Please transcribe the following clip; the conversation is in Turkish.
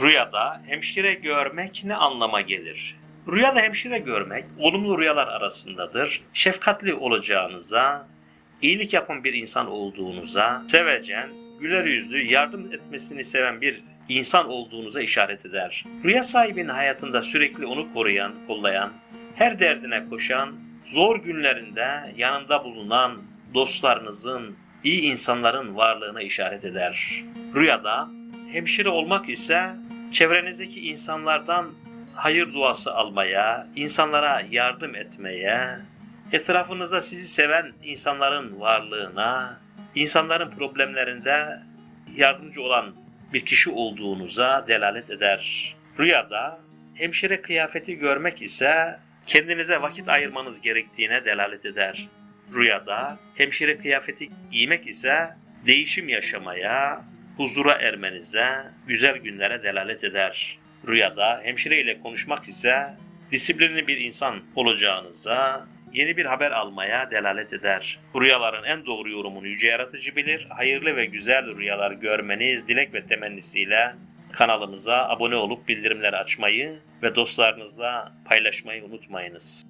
Rüyada hemşire görmek ne anlama gelir? Rüyada hemşire görmek olumlu rüyalar arasındadır. Şefkatli olacağınıza, iyilik yapan bir insan olduğunuza, sevecen, güler yüzlü, yardım etmesini seven bir insan olduğunuza işaret eder. Rüya sahibinin hayatında sürekli onu koruyan, kollayan, her derdine koşan, zor günlerinde yanında bulunan dostlarınızın, iyi insanların varlığına işaret eder. Rüyada hemşire olmak ise çevrenizdeki insanlardan hayır duası almaya, insanlara yardım etmeye, etrafınızda sizi seven insanların varlığına, insanların problemlerinde yardımcı olan bir kişi olduğunuza delalet eder. Rüyada hemşire kıyafeti görmek ise kendinize vakit ayırmanız gerektiğine delalet eder. Rüyada hemşire kıyafeti giymek ise değişim yaşamaya, huzura ermenize, güzel günlere delalet eder. Rüyada hemşire ile konuşmak ise disiplinli bir insan olacağınıza, yeni bir haber almaya delalet eder. Rüyaların en doğru yorumunu yüce yaratıcı bilir. Hayırlı ve güzel rüyalar görmeniz dilek ve temennisiyle kanalımıza abone olup bildirimleri açmayı ve dostlarınızla paylaşmayı unutmayınız.